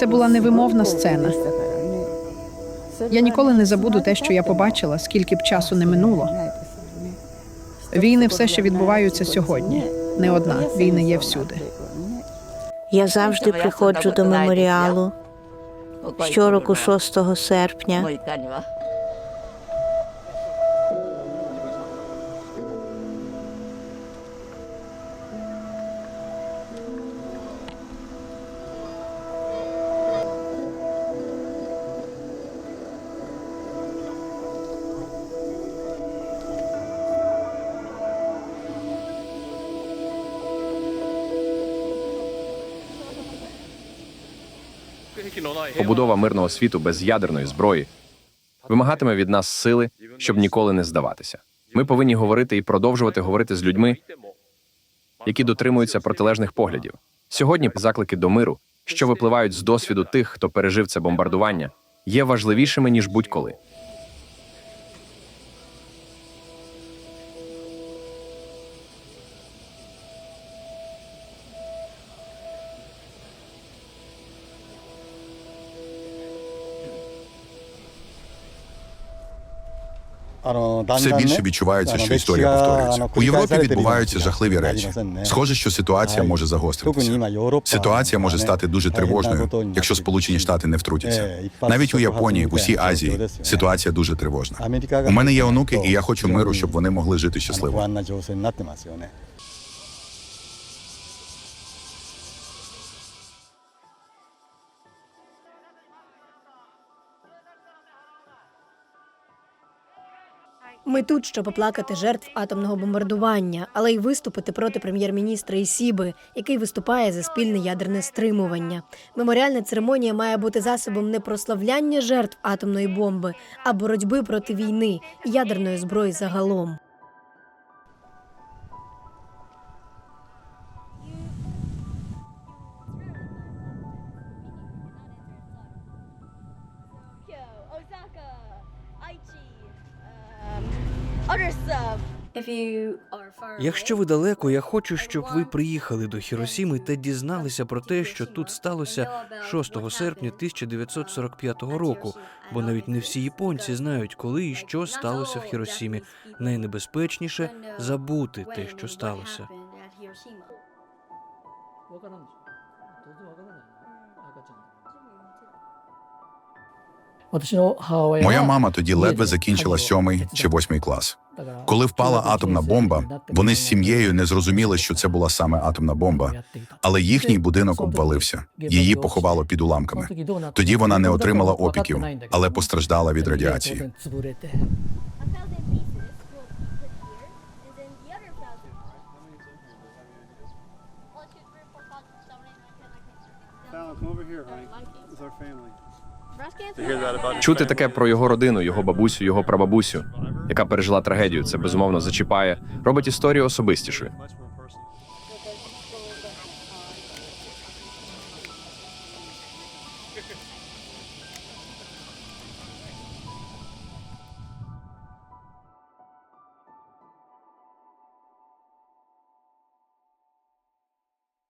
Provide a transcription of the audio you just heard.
Це була невимовна сцена. Я ніколи не забуду те, що я побачила, скільки б часу не минуло. Війни все ще відбуваються сьогодні. Не одна війни є всюди. Я завжди приходжу до меморіалу щороку 6 серпня. Побудова мирного світу без ядерної зброї вимагатиме від нас сили, щоб ніколи не здаватися. Ми повинні говорити і продовжувати говорити з людьми, які дотримуються протилежних поглядів. Сьогодні заклики до миру, що випливають з досвіду тих, хто пережив це бомбардування, є важливішими ніж будь-коли. Все більше відчувається, що історія повторюється. У Європі відбуваються жахливі речі. Схоже, що ситуація може загостритися. Ситуація може стати дуже тривожною, якщо Сполучені Штати не втрутяться. Навіть у Японії, в усій Азії, ситуація дуже тривожна. У мене є онуки, і я хочу миру, щоб вони могли жити щасливо. Ми тут, щоб оплакати жертв атомного бомбардування, але й виступити проти прем'єр-міністра Ісіби, який виступає за спільне ядерне стримування. Меморіальна церемонія має бути засобом не прославляння жертв атомної бомби, а боротьби проти війни і ядерної зброї загалом. Якщо ви далеко, я хочу, щоб ви приїхали до Хіросіми та дізналися про те, що тут сталося 6 серпня 1945 року. Бо навіть не всі японці знають, коли і що сталося в Хіросімі. Найнебезпечніше забути те, що сталося. Моя мама тоді ледве закінчила сьомий чи восьмий клас. Коли впала атомна бомба, вони з сім'єю не зрозуміли, що це була саме атомна бомба, але їхній будинок обвалився. Її поховало під уламками. Тоді вона не отримала опіків, але постраждала від радіації. Over here, honey. With our family. Чути таке про його родину, його бабусю, його прабабусю, яка пережила трагедію. Це безумовно зачіпає, робить історію особистішою.